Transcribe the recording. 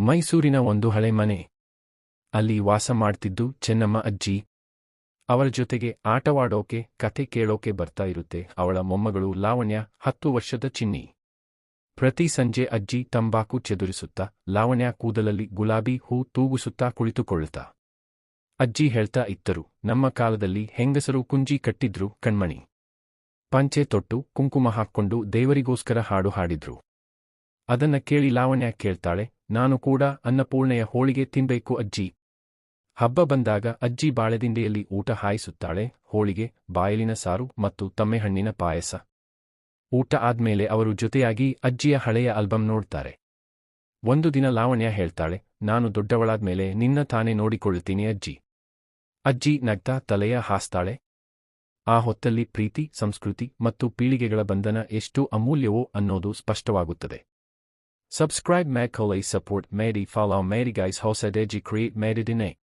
ಮೈಸೂರಿನ ಒಂದು ಹಳೆ ಮನೆ. ಅಲ್ಲಿ ವಾಸ ಮಾಡ್ತಿದ್ದು ಚೆನ್ನಮ್ಮ ಅಜ್ಜಿ. ಅವರ ಜೊತೆಗೆ ಆಟವಾಡೋಕೆ ಕಥೆ ಕೇಳೋಕೆ ಬರ್ತಾ ಇರುತ್ತೆ ಅವಳ ಮೊಮ್ಮಗಳು ಲಾವಣ್ಯ ಹತ್ತು ವರ್ಷದ ಚಿನ್ನಿ. ಪ್ರತಿ ಸಂಜೆ ಅಜ್ಜಿ ತಂಬಾಕು ಚೆದುರಿಸುತ್ತಾ, ಲಾವಣ್ಯ ಕೂದಲಲ್ಲಿ ಗುಲಾಬಿ ಹೂ ತೂಗುಸುತ್ತಾ ಕುಳಿತುಕೊಳ್ಳುತ್ತಾ. ಅಜ್ಜಿ ಹೇಳ್ತಾ ಇತ್ತರು ನಮ್ಮ ಕಾಲದಲ್ಲಿ ಹೆಂಗಸರು ಕುಂಜಿ ಕಟ್ಟಿದ್ರು ಕಣ್ಮಣಿ. ಪಂಚೆ ತೊಟ್ಟು, ಕುಂಕುಮ ಹಾಕ್ಕೊಂಡು ದೇವರಿಗೋಸ್ಕರ ಹಾಡು ಹಾಡಿದ್ರು. ಅದನ್ನ ಕೇಳಿ ಲಾವಣ್ಯ ಕೇಳ್ತಾಳೆ, ನಾನು ಕೂಡ ಅನ್ನಪೂರ್ಣೆಯ ಹೋಳಿಗೆ ತಿನ್ಬೇಕು ಅಜ್ಜಿ. ಹಬ್ಬ ಬಂದಾಗ ಅಜ್ಜಿ ಬಾಳೆದಿಂಡೆಯಲ್ಲಿ ಊಟ ಹಾಯಿಸುತ್ತಾಳೆ, ಹೋಳಿಗೆ, ಬಾಯಲಿನ ಸಾರು ಮತ್ತು ತಮ್ಮೆಹಣ್ಣಿನ ಪಾಯಸ. ಊಟ ಆದ್ಮೇಲೆ ಅವರು ಜೊತೆಯಾಗಿ ಅಜ್ಜಿಯ ಹಳೆಯ ಆಲ್ಬಮ್ ನೋಡ್ತಾರೆ. ಒಂದು ದಿನ ಲಾವಣ್ಯ ಹೇಳ್ತಾಳೆ, ನಾನು ದೊಡ್ಡವಳಾದ್ಮೇಲೆ ನಿನ್ನ ತಾನೇ ನೋಡಿಕೊಳ್ಳುತ್ತೀನಿ ಅಜ್ಜಿ. ಅಜ್ಜಿ ನಗ್ತಾ ತಲೆಯ ಹಾಸ್ತಾಳೆ. ಆ ಹೊತ್ತಲ್ಲಿ ಪ್ರೀತಿ, ಸಂಸ್ಕೃತಿ ಮತ್ತು ಪೀಳಿಗೆಗಳ ಬಂಧನ ಎಷ್ಟು ಅಮೂಲ್ಯವೋ ಅನ್ನೋದು ಸ್ಪಷ್ಟವಾಗುತ್ತದೆ. Subscribe Medcoli support Medi follow Medi guys hosadegi create Medidine.